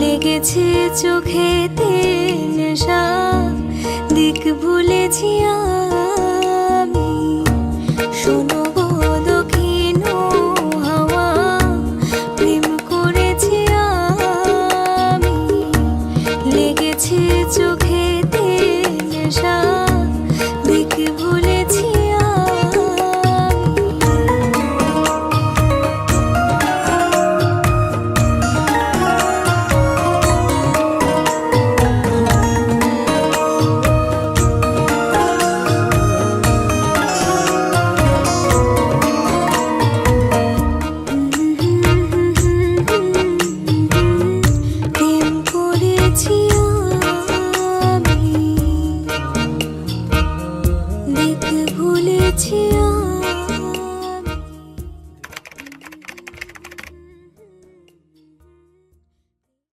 লেগেছে চোখেতে নেশা দিক ভুলেছি লেগেছে চোখেতে নেশা। ভুলেছি।